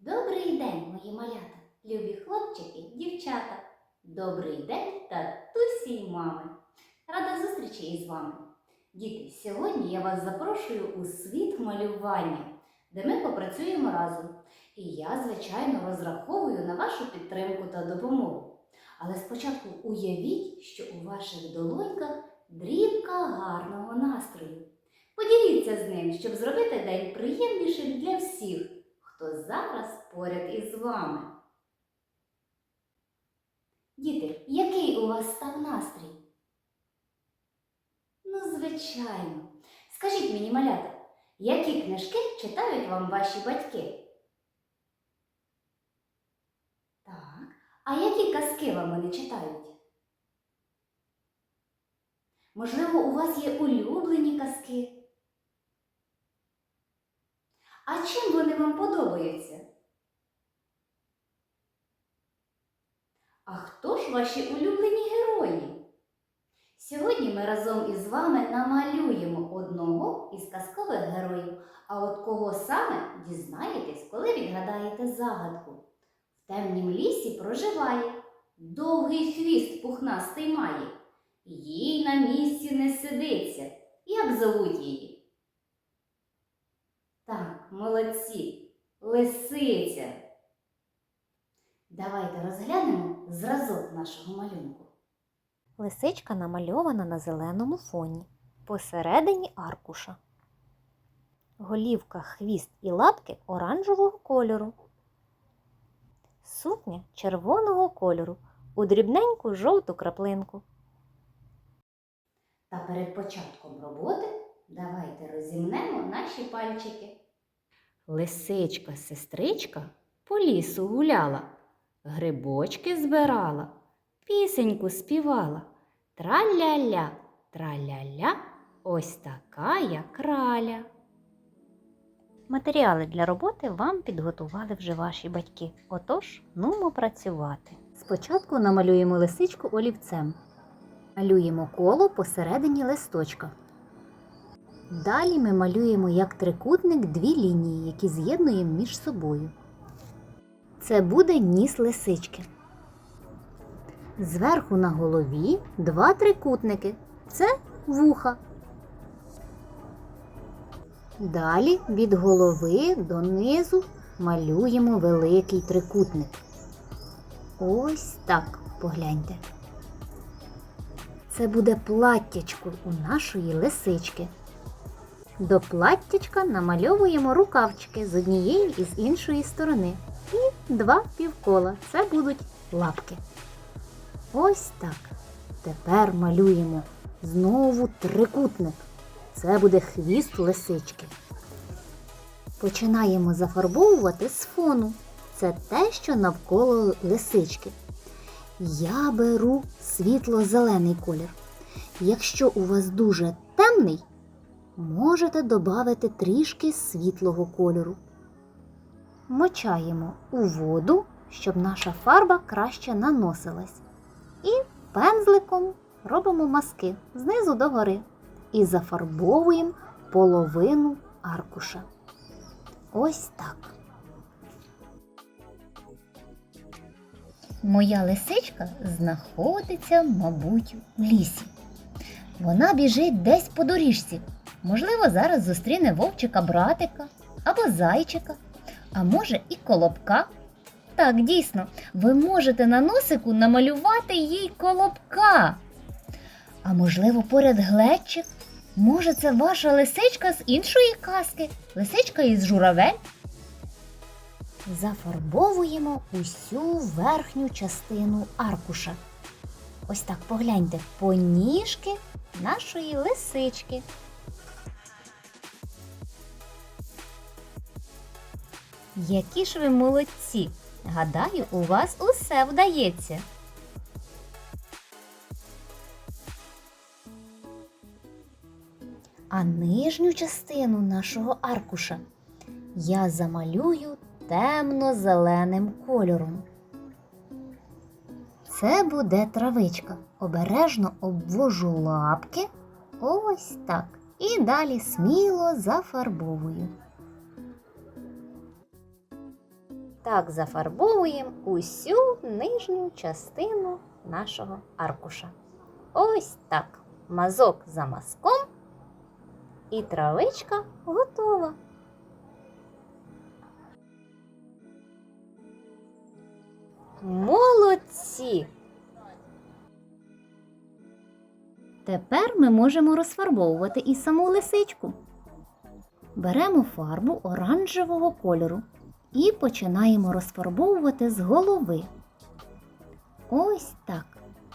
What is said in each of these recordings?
Добрий день, мої малята, любі хлопчики, дівчата. Добрий день, татусі й мами. Рада зустрічі із вами. Діти, сьогодні я вас запрошую у світ малювання, де ми попрацюємо разом. І я, звичайно, розраховую на вашу підтримку та допомогу. Але спочатку уявіть, що у ваших долоньках дрібка гарного настрою. Поділіться з ним, щоб зробити день приємнішим для всіх хто зараз поряд із вами. Діти, який у вас став настрій? Ну, звичайно. Скажіть мені, малята, які книжки читають вам ваші батьки? Так. А які казки вам вони читають? Можливо, у вас є улюблені казки? А чим вам подобаються? А хто ж ваші улюблені герої? Сьогодні ми разом із вами намалюємо одного із казкових героїв, а от кого саме дізнаєтесь, коли відгадаєте загадку. В темнім лісі проживає, довгий хвіст пухнастий має, їй на місці не сидиться. Як зовуть її? Молодці, лисиця. Давайте розглянемо зразок нашого малюнку. Лисичка намальована на зеленому фоні, посередині аркуша. Голівка, хвіст і лапки оранжевого кольору. Сукня червоного кольору у дрібненьку жовту краплинку. Та перед початком роботи давайте розімнемо наші пальчики. Лисичка, сестричка по лісу гуляла, грибочки збирала, пісеньку співала. Траля-ля, траля-ля, ось така я краля. Матеріали для роботи вам підготували вже ваші батьки. Отож, нумо працювати. Спочатку намалюємо лисичку олівцем. Малюємо коло посередині листочка. Далі ми малюємо як трикутник дві лінії, які з'єднуємо між собою. Це буде ніс лисички. Зверху на голові два трикутники. Це вуха. Далі від голови до низу малюємо великий трикутник. Ось так, погляньте. Це буде платтячко у нашої лисички. До платтячка намальовуємо рукавчики з однієї і з іншої сторони. І два півкола. Це будуть лапки. Ось так. Тепер малюємо знову трикутник. Це буде хвіст лисички. Починаємо зафарбовувати з фону. Це те, що навколо лисички. Я беру світло-зелений колір. Якщо у вас дуже темний, можете додати трішки світлого кольору. Мочаємо у воду, щоб наша фарба краще наносилась. І пензликом робимо маски знизу до гори і зафарбовуємо половину аркуша. Ось так. Моя лисичка знаходиться, мабуть, в лісі. Вона біжить десь по доріжці. Можливо, зараз зустріне вовчика братика або зайчика, а може і колобка. Так, дійсно, ви можете на носику намалювати їй колобка. А можливо, поряд глечик? Може, це ваша лисичка з іншої казки? Лисичка із журавель? Зафарбовуємо усю верхню частину аркуша. Ось так погляньте по ніжки нашої лисички. Які ж ви молодці! Гадаю, у вас усе вдається. А нижню частину нашого аркуша я замалюю темно-зеленим кольором. Це буде травичка. Обережно обвожу лапки. Ось так. І далі сміло зафарбовую. Так зафарбовуємо усю нижню частину нашого аркуша. Ось так. Мазок за мазком і травичка готова. Молодці! Тепер ми можемо розфарбовувати і саму лисичку. Беремо фарбу оранжевого кольору і починаємо розфарбовувати з голови. Ось так.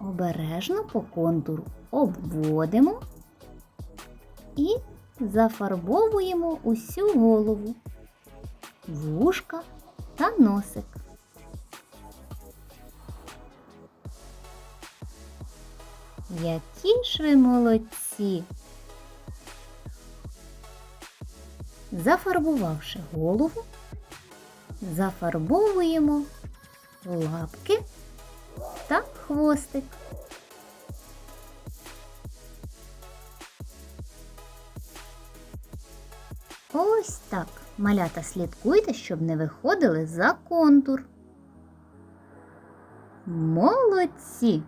Обережно по контуру обводимо і зафарбовуємо усю голову, вушка та носик. Які ж ви молодці! Зафарбувавши голову, зафарбовуємо лапки та хвостик. Ось так. Малята слідкуйте, щоб не виходили за контур. Молодці!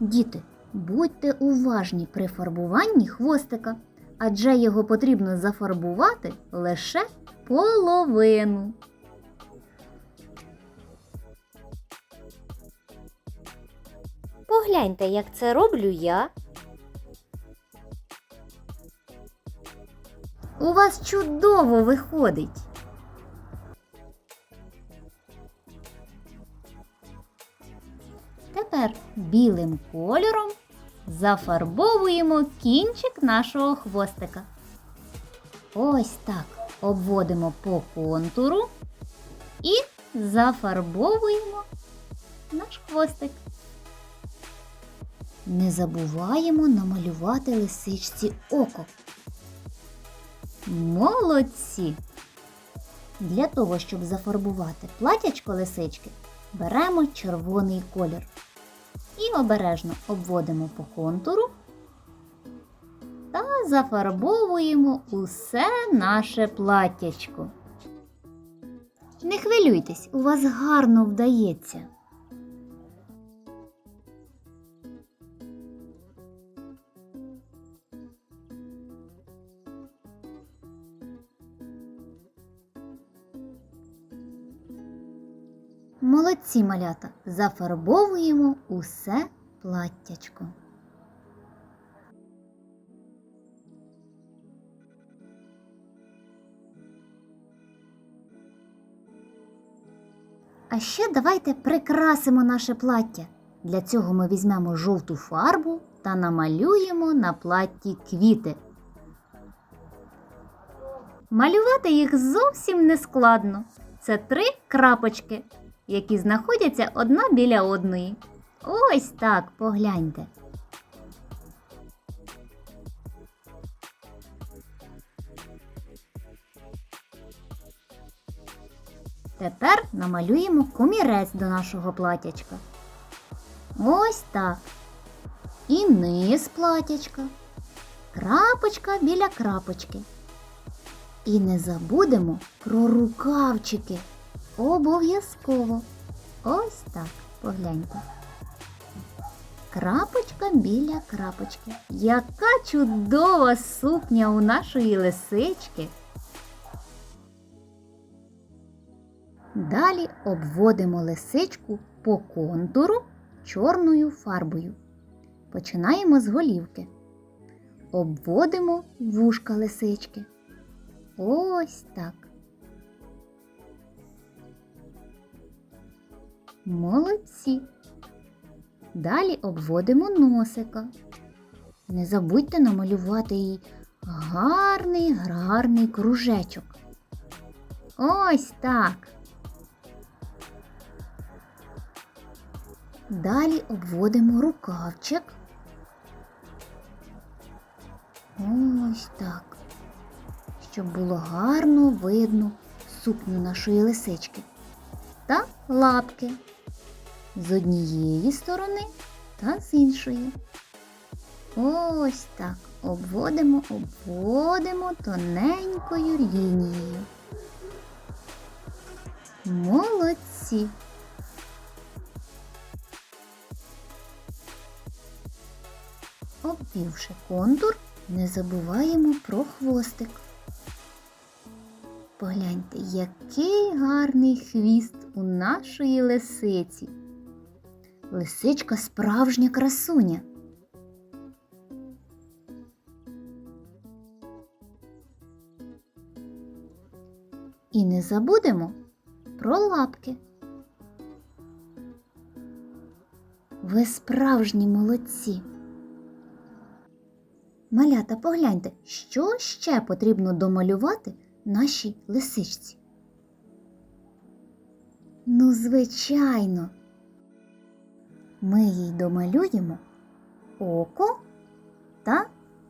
Діти, будьте уважні при фарбуванні хвостика, адже його потрібно зафарбувати лише половину. Погляньте, як це роблю я. У вас чудово виходить. Тепер білим кольором зафарбовуємо кінчик нашого хвостика. Ось так обводимо по контуру і зафарбовуємо наш хвостик. Не забуваємо намалювати лисичці око. Молодці! Для того, щоб зафарбувати платячко лисички, беремо червоний колір і обережно обводимо по контуру та зафарбовуємо усе наше платтячко. Не хвилюйтесь, у вас гарно вдається. Молодці малята, зафарбовуємо усе платтячко. А ще давайте прикрасимо наше плаття. Для цього ми візьмемо жовту фарбу та намалюємо на платті квіти. Малювати їх зовсім не складно. Це три крапочки, які знаходяться одна біля одної. Ось так погляньте. Тепер намалюємо комірець до нашого платячка. Ось так. І низ платячка. Крапочка біля крапочки. І не забудемо про рукавчики. Обов'язково. Ось так. Погляньте. Крапочка біля крапочки. Яка чудова сукня у нашої лисички. Далі обводимо лисичку по контуру чорною фарбою. Починаємо з голівки. Обводимо вушка лисички. Ось так. Молодці. Далі обводимо носика. Не забудьте намалювати їй гарний гарний кружечок. Ось так. Далі обводимо рукавчик. Ось так. Щоб було гарно видно сукню нашої лисички та лапки з однієї сторони та з іншої. Ось так. Обводимо, обводимо тоненькою лінією. Молодці. Обвівши контур, не забуваємо про хвостик. Погляньте, який гарний хвіст у нашої лисиці. Лисичка справжня красуня. І не забудемо про лапки. Ви справжні молодці. Малята, погляньте, що ще потрібно домалювати нашій лисичці. Ну, звичайно, ми їй домалюємо око та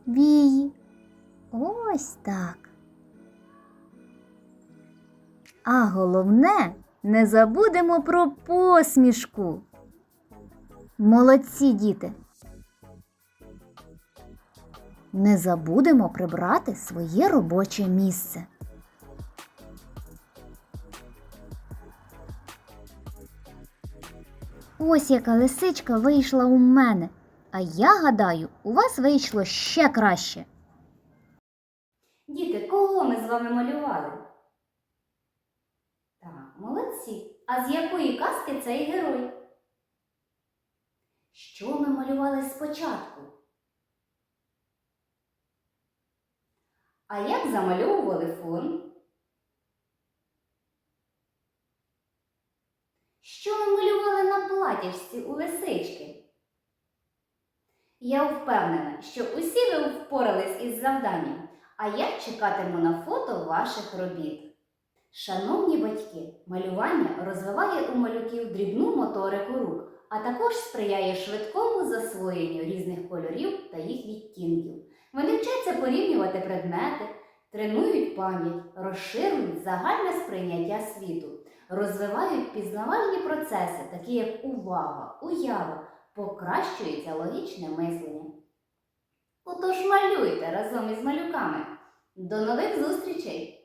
вії. Ось так. А головне, не забудемо про посмішку. Молодці діти. Не забудемо прибрати своє робоче місце. Ось яка лисичка вийшла у мене. А я гадаю, у вас вийшло ще краще. Діти, кого ми з вами малювали? Так, молодці. А з якої казки цей герой? Що ми малювали спочатку? А як замальовували фон? Що ми малювали на у лисички? Я впевнена, що усі ви впорались із завданням, а я чекатиму на фото ваших робіт. Шановні батьки, малювання розвиває у малюків дрібну моторику рук, а також сприяє швидкому засвоєнню різних кольорів та їх відтінків. Вони вчаться порівнювати предмети, тренують пам'ять, розширюють загальне сприйняття світу, розвивають пізнавальні процеси, такі як увага, уява, покращується логічне мислення. Отож малюйте разом із малюками. До нових зустрічей!